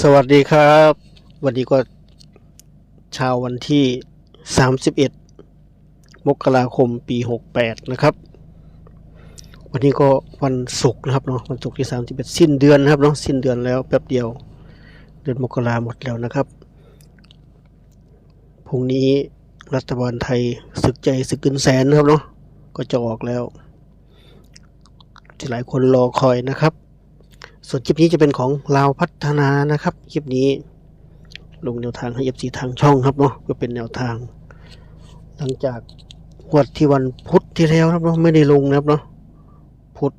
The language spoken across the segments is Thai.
สวัสดีครับ วันนี้ก็เช้าวันที่ 31 มกราคมปี 68 นะครับ วันนี้ก็วันศุกร์นะครับเนาะวันศุกร์ที่ 31 สิ้นเดือนนะครับเนาะสิ้นเดือนแล้วแป๊บเดียว เดือนมกราหมดแล้วนะครับพรุ่งนี้รัฐบาลไทยศึกใจศึกเกินแสนนะครับเนาะ ก็จะออกแล้ว ที่หลายคนรอคอยนะครับ ส่วนคลิปนี้จะเป็นของลาวพัฒนานะครับคลิปนี้ ลงแนวทางให้ FC ทางช่องครับเนาะเพื่อเป็นแนวทาง หลังจากงวดที่วันพุธที่แล้วครับเนาะไม่ได้ลงนะครับเนาะพุธ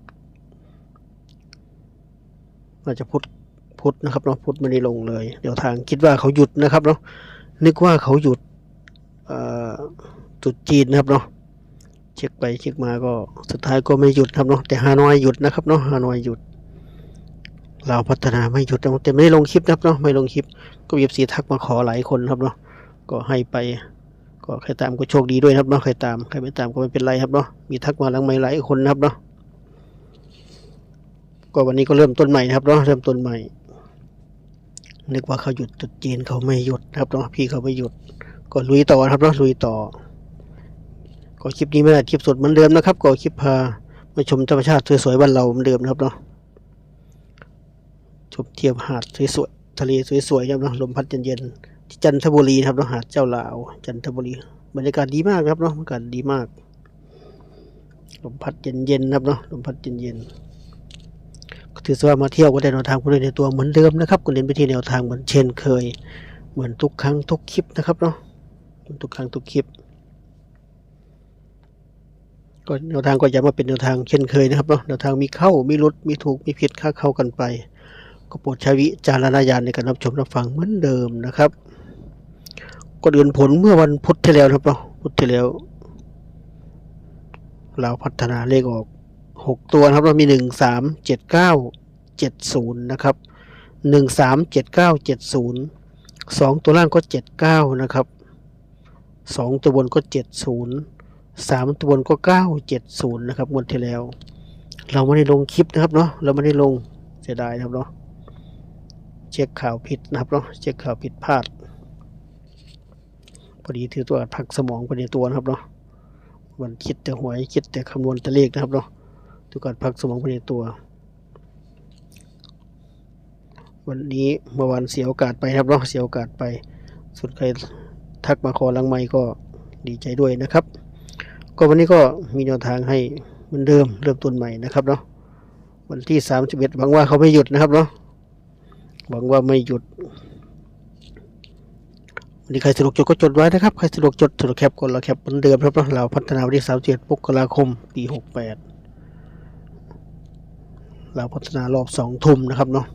น่าจะพุธพุธนะครับเนาะพุธไม่ได้ลงเลยแนวทางคิดว่าเขาหยุดนะครับเนาะนึกว่าเขาหยุดเอ่อตรุษจีนนะครับเนาะ เช็คไปเช็คมาก็สุดท้ายก็ไม่หยุดครับเนาะแต่ฮานอยหยุดนะครับเนาะฮานอยหยุดเราพัฒนาไม่หยุดนะแต่ไม่ได้ลงคลิปนะครับเนาะไม่ลงคลิปก็มีสีทักมาขอหลายคนครับเนาะก็ให้ไป ก็ใครตามก็โชคดีด้วยครับเนาะใครตามใครไม่ตามก็ไม่เป็นไรครับเนาะมีทักมาหลังไม่หลายคนนะครับเนาะก็วันนี้ก็เริ่มต้นใหม่นะครับเนาะเริ่มต้นใหม่นึกว่าเขาหยุดจุดจีนเขาไม่หยุดครับเนาะพี่เขาไม่หยุด ก็ลุยต่อครับเนาะลุยต่อ ก็คลิปนี้ไม่ได้คลิปสดเหมือนเดิมนะครับก็คลิปพามาชมธรรมชาติสวยๆบ้านเราเหมือนเดิมนะครับเนาะชมเทียมหาดสวยๆทะเลสวยๆครับเนาะลมพัดเย็นๆที่จันทบุรีครับเนาะหาดเจ้าลาวจันทบุรีบรรยากาศดีมากครับเนาะบรรยากาศดีมากลมพัดเย็นๆนะครับเนาะลมพัดเย็นๆก็ถือว่ามาเที่ยวก็ได้แนวทางผู้เล่นในตัวเหมือนเดิมนะครับก็เน้นไปที่แนวทางเหมือนเช่นเคย เหมือนทุกครั้งทุกคลิปนะครับเนาะทุกครั้งทุกคลิป ก็แนวทางก็ย้ำว่าเป็นแนวทางเช่นเคยนะครับเนาะแนวทางมีเข้ามีลดมีถูกมีผิดค่าเข้ากันไป ก็โปรดใช้วิจารณญาณในการรับชมรับฟังเหมือนเดิมนะครับก่อนอื่นผลเมื่อวันพุธที่แล้วนะครับเนาะพุธที่แล้ว เราพัฒนาเลขออกหกตัวครับเรามีหนึ่งสามเจ็ดเก้าเจ็ดศูนย์นะครับหนึ่งสามเจ็ดเก้าเจ็ดศูนย์สองตัวล่างก็เจ็ดเก้านะครับสองตัวบนก็เจ็ดศูนย์ สามตัวบนก็เก้าเจ็ดศูนย์นะครับงวดที่แล้ว เราไม่ได้ลงคลิปนะครับเนาะเราไม่ได้ลงเสียดายนะครับเนาะเช็คข่าวผิดนะครับเนาะเช็คข่าวผิดพลาดพอดีถือตัวพักสมองไปในตัวนะครับเนาะวันคิดแต่หวยคิดแต่คำนวณแต่เลขนะครับเนาะถือการพักสมองไปในตัว วันนี้เมื่อวันเสียโอกาสไปครับเนาะเสียโอกาสไปส่วนใครทักมาขอลังไม่ก็ดีใจด้วยนะครับ ก็วันนี้ก็มีแนวทางให้เหมือนเดิมเริ่มต้นใหม่นะครับเนาะวันที่31หวังว่าเขาไม่หยุดนะครับเนาะหวังว่าไม่หยุดวันนี้ใครสะดวกจดก็จดไว้นะครับใครสะดวกจดสะดวกแคปกดเราแคปเหมือนเดิมครับเนาะเราพัฒนาวันที่31มกราคมปี68เราพัฒนารอบสองทุ่มนะครับเนาะ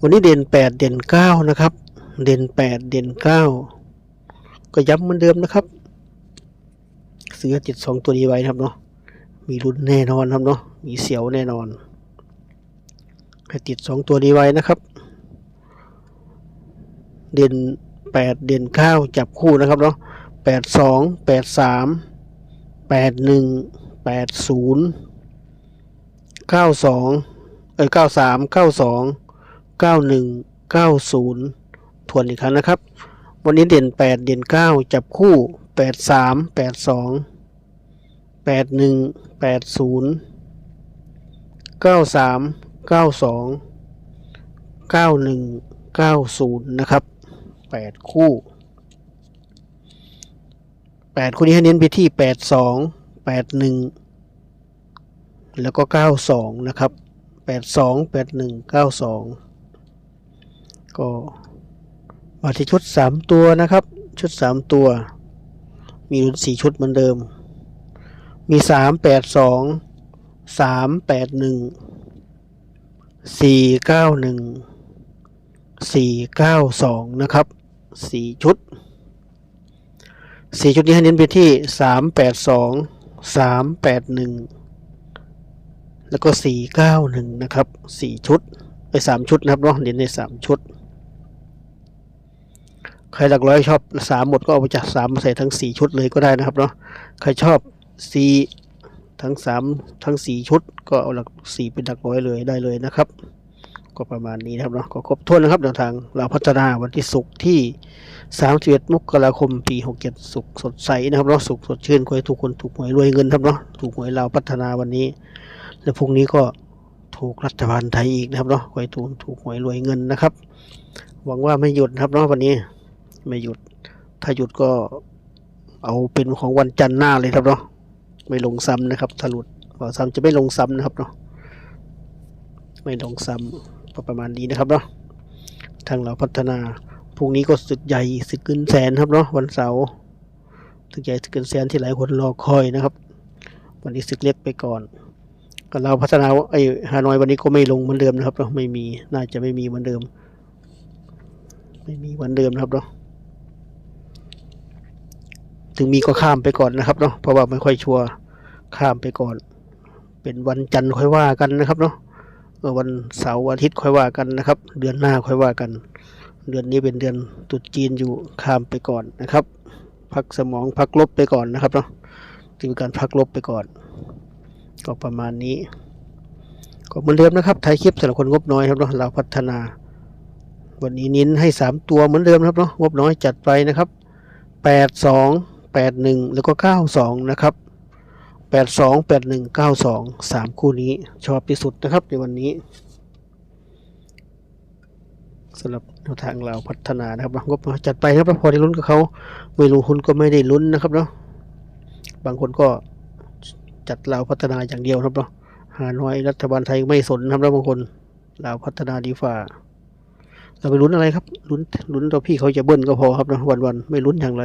วันนี้เด่น8เด่น9นะครับ เด่น8เด่น9ก็ย้ำเหมือนเดิมนะครับ ซื้อติดสองตัวนี้ไว้นะครับเนาะมีรุ่นแน่นอนครับเนาะมีเสียวแน่นอนให้ติดสองตัวนี้ไว้นะครับ เด่นแปดเด่นเก้าจับคู่นะครับเนาะแปดสองแปดสามแปดหนึ่งแปดศูนย์เก้าสองเอ้ยเก้าสามเก้าสองเก้าหนึ่งเก้าศูนย์ทวนอีกครั้งนะครับ วันนี้เด่นแปดเด่นเก้าจับคู่แปดสามแปดสอง แปดหนึ่งแปดศูนย์เก้าสามเก้าสองเก้าหนึ่งเก้าศูนย์นะครับแปดคู่แปดคู่นี้ให้เน้นไปที่แปดสองแปดหนึ่งแล้วก็เก้าสองนะครับแปดสองแปดหนึ่งเก้าสองก็มาที่ชุดสามตัวนะครับ ชุดสามตัว มีรุ่นสี่ชุดเหมือนเดิม มีสามแปดสองสามแปดหนึ่งสี่เก้าหนึ่งสี่เก้าสองนะครับสี่ชุดสี่ชุดนี้ให้เน้นไปที่สามแปดสองสามแปดหนึ่งแล้วก็สี่เก้าหนึ่งนะครับสี่ชุดไปสามชุดนะครับเนาะเน้นในสามชุด ใครหลักร้อยชอบสามหมดก็เอาไปจากสามมาใส่ทั้งสี่ชุดเลยก็ได้นะครับเนาะใครชอบ สี่ทั้งสามทั้งสี่ชุด ก็เอาหลักสี่เป็นหลักร้อยเลยได้เลยนะครับ ก็ประมาณนี้นะครับเนาะก็ครบถ้วนนะครับแนวทางเราพัฒนาวันที่ศุกร์ที่31มสิบเอ็ดมกราคมปี67สุขสดใสนะครับเนาะสุขสดชื่นขอให้ทุกคนถูกหวยรวยเงินครับเนาะถูกหวยเราพัฒนาวันนี้ และพรุ่งนี้ก็ถูกรัฐบาลไทยอีกนะครับเนาะขอให้ถูกถูกหวยรวยเงินนะครับ หวังว่าไม่หยุดนะครับเนาะวันนี้ไม่หยุดถ้าหยุดก็เอาเป็นของวันจันทร์หน้าเลยครับเนาะ ไม่ลงซ้ำนะครับถ้าหลุดบ่าวซ้ำจะไม่ลงซ้ำนะครับเนาะไม่ลงซ้ำก็ประมาณนี้นะครับเนาะทางเราพัฒนาพรุ่งนี้ก็ศึกใหญ่ศึกเกินแสนครับเนาะวันเสาร์ศึกใหญ่ศึกเกินแสนที่หลายคนรอคอยนะครับ วันนี้ศึกเล็กไปก่อนก็เราพัฒนาไอ้ฮานอยวันนี้ก็ไม่ลงเหมือนเดิมนะครับเนาะไม่มีน่าจะไม่มีเหมือนเดิม ไม่มีเหมือนเดิมนะครับเนาะถึงมีก็ข้ามไปก่อนนะครับเนาะเพราะว่าไม่ค่อยชัวร์ ข้ามไปก่อน เป็นวันจันทร์ค่อยว่ากันนะครับเนาะเออวันเสาร์วันอาทิตย์ค่อยว่ากันนะครับ เดือนหน้าค่อยว่ากัน เดือนนี้เป็นเดือนตรุษจีนอยู่ข้ามไปก่อนนะครับ พักสมองพักลบไปก่อนนะครับเนาะถือเป็นการพักลบไปก่อน ก็ประมาณนี้ ก็เหมือนเดิมนะครับถ่ายคลิปสำหรับคนงบน้อยครับเนาะเราพัฒนา วันนี้นิ้นให้สามตัวเหมือนเดิมครับเนาะงบน้อยจัดไปนะครับแปดสองแปดหนึ่งแล้วก็เก้าสองนะครับ แปดสองแปดหนึ่งเก้าสองสามคู่นี้ชอบที่สุดนะครับในวันนี้สำหรับแนวทางเราพัฒนานะครับงบจัดไปนะครับพอได้ลุ้นกับเขาไม่ลงทุนก็ไม่ได้ลุ้นนะครับเนาะบางคนก็จัดเราพัฒนาอย่างเดียวครับเนาะหาน้อยรัฐบาลไทยไม่สนนะครับแล้วบางคนเราพัฒนาดีฝ่าเราไปลุ้นอะไรครับลุ้นลุ้นตัวพี่เขาจะเบิ้ลก็พอครับนะวันวันๆไม่ลุ้นอย่างไร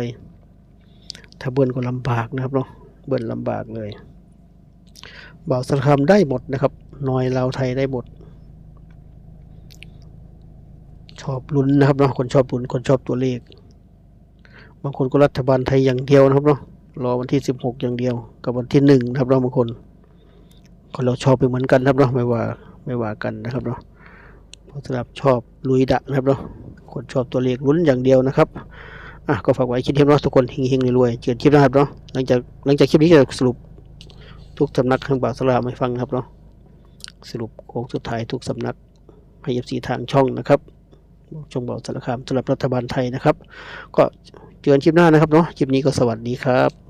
ถ้าเบิ้ลก็ลำบากนะครับเนาะ เบิ้ลลำบากเลยบ่าวสารคามได้หมดนะครับนอยลาวไทยได้หมด ชอบลุ้นนะครับเนาะคนชอบลุ้นคนชอบตัวเลข บางคนก็รัฐบาลไทยอย่างเดียวนะครับเนาะรอวันที่สิบหกอย่างเดียว กับวันที่หนึ่งนะครับเนาะบางคนคนเราชอบไปเหมือนกันครับเนาะไม่ว่าไม่ว่ากันนะครับเนาะสำหรับชอบลุยดะนะครับเนาะคนชอบตัวเลขลุ้นอย่างเดียวนะครับ อะก็ฝากไว้คิดเทียบเนาะทุกคนเฮงๆรวยๆเจอกันคลิปนะครับเนาะหลังจากหลังจากคลิปนี้จะสรุปทุกสำนักทางบ่าวสลามให้ฟังนะครับเนาะสรุปโค้งสุดท้ายทุกสำนักให้เอฟซีทางช่องนะครับช่องบ่าวสารคามสำหรับรัฐบาลไทยนะครับ ก็เจอกันคลิปหน้านะครับเนาะคลิปนี้ก็สวัสดีครับ